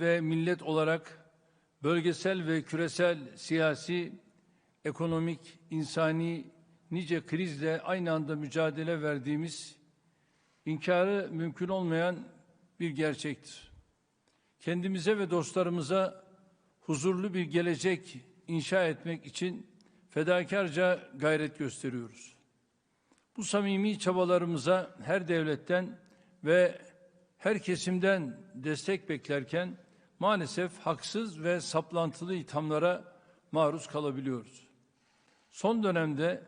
ve millet olarak bölgesel ve küresel siyasi, ekonomik, insani nice krizle aynı anda mücadele verdiğimiz inkarı mümkün olmayan bir gerçektir. Kendimize ve dostlarımıza huzurlu bir gelecek inşa etmek için fedakarca gayret gösteriyoruz. Bu samimi çabalarımıza her devletten ve her kesimden destek beklerken maalesef haksız ve saplantılı ithamlara maruz kalabiliyoruz. Son dönemde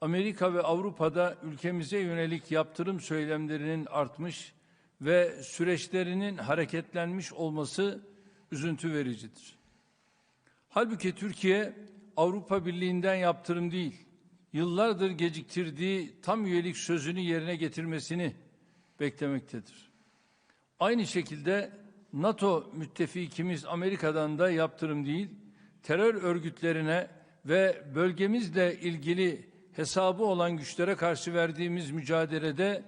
Amerika ve Avrupa'da ülkemize yönelik yaptırım söylemlerinin artmış ve süreçlerinin hareketlenmiş olması üzüntü vericidir. Halbuki Türkiye Avrupa Birliği'nden yaptırım değil, yıllardır geciktirdiği tam üyelik sözünü yerine getirmesini beklemektedir. Aynı şekilde NATO müttefikimiz Amerika'dan da yaptırım değil, terör örgütlerine ve bölgemizle ilgili hesabı olan güçlere karşı verdiğimiz mücadelede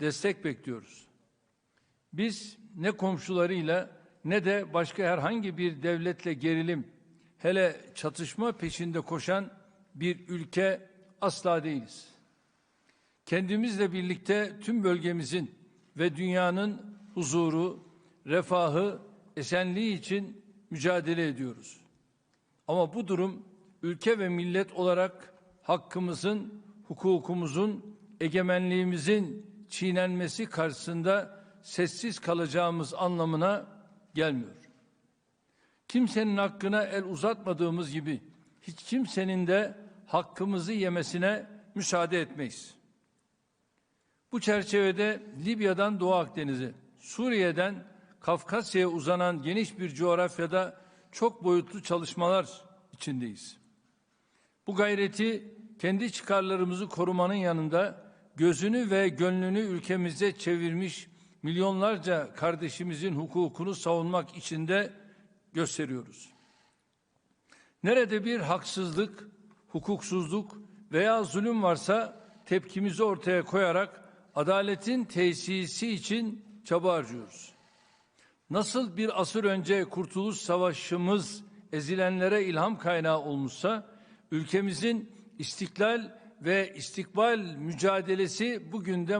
destek bekliyoruz. Biz ne komşularıyla ne de başka herhangi bir devletle gerilim, hele çatışma peşinde koşan bir ülke asla değiliz. Kendimizle birlikte tüm bölgemizin ve dünyanın huzuru, refahı, esenliği için mücadele ediyoruz. Ama bu durum ülke ve millet olarak hakkımızın, hukukumuzun, egemenliğimizin çiğnenmesi karşısında sessiz kalacağımız anlamına gelmiyor. Kimsenin hakkına el uzatmadığımız gibi hiç kimsenin de hakkımızı yemesine müsaade etmeyiz. Bu çerçevede Libya'dan Doğu Akdeniz'e, Suriye'den Kafkasya'ya uzanan geniş bir coğrafyada çok boyutlu çalışmalar içindeyiz. Bu gayreti kendi çıkarlarımızı korumanın yanında gözünü ve gönlünü ülkemize çevirmiş milyonlarca kardeşimizin hukukunu savunmak için de gösteriyoruz. Nerede bir haksızlık, hukuksuzluk veya zulüm varsa tepkimizi ortaya koyarak adaletin tesisi için çaba harcıyoruz. Nasıl bir asır önce Kurtuluş Savaşımız ezilenlere ilham kaynağı olmuşsa, ülkemizin istiklal ve istikbal mücadelesi bugün de